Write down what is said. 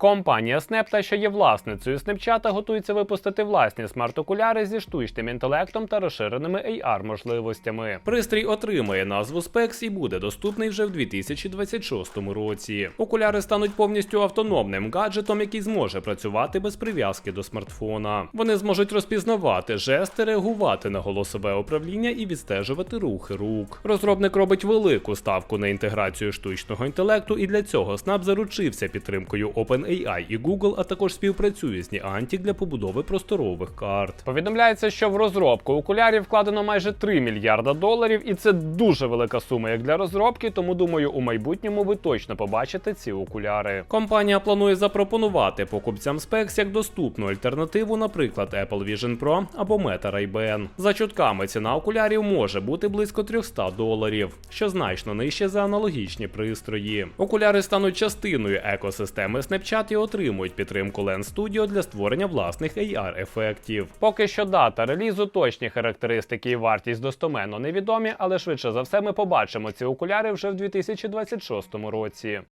Компанія Snapta, що є власницею Snapchat, готується випустити власні смарт-окуляри зі штучним інтелектом та розширеними AR-можливостями. Пристрій отримає назву Specs і буде доступний вже в 2026 році. Окуляри стануть повністю автономним гаджетом, який зможе працювати без прив'язки до смартфона. Вони зможуть розпізнавати жести, реагувати на голосове управління і відстежувати рухи рук. Розробник робить велику ставку на інтеграцію штучного інтелекту, і для цього Snap заручився підтримкою OpenAI і Google, а також співпрацює з Niantic для побудови просторових карт. Повідомляється, що в розробку окулярів вкладено майже 3 мільярда доларів, і це дуже велика сума як для розробки. Тому думаю, у майбутньому ви точно побачите ці окуляри. Компанія планує запропонувати покупцям Specs як доступну альтернативу, наприклад, Apple Vision Pro або Meta Ray-Ban. За чутками ціна окулярів може бути близько 300 доларів, що значно нижче за аналогічні пристрої. Окуляри стануть частиною екосистеми Snapchat і отримують підтримку Lens Studio для створення власних AR-ефектів. Поки що дата релізу, точні характеристики і вартість достоменно невідомі, але швидше за все ми побачимо ці окуляри вже в 2026 році.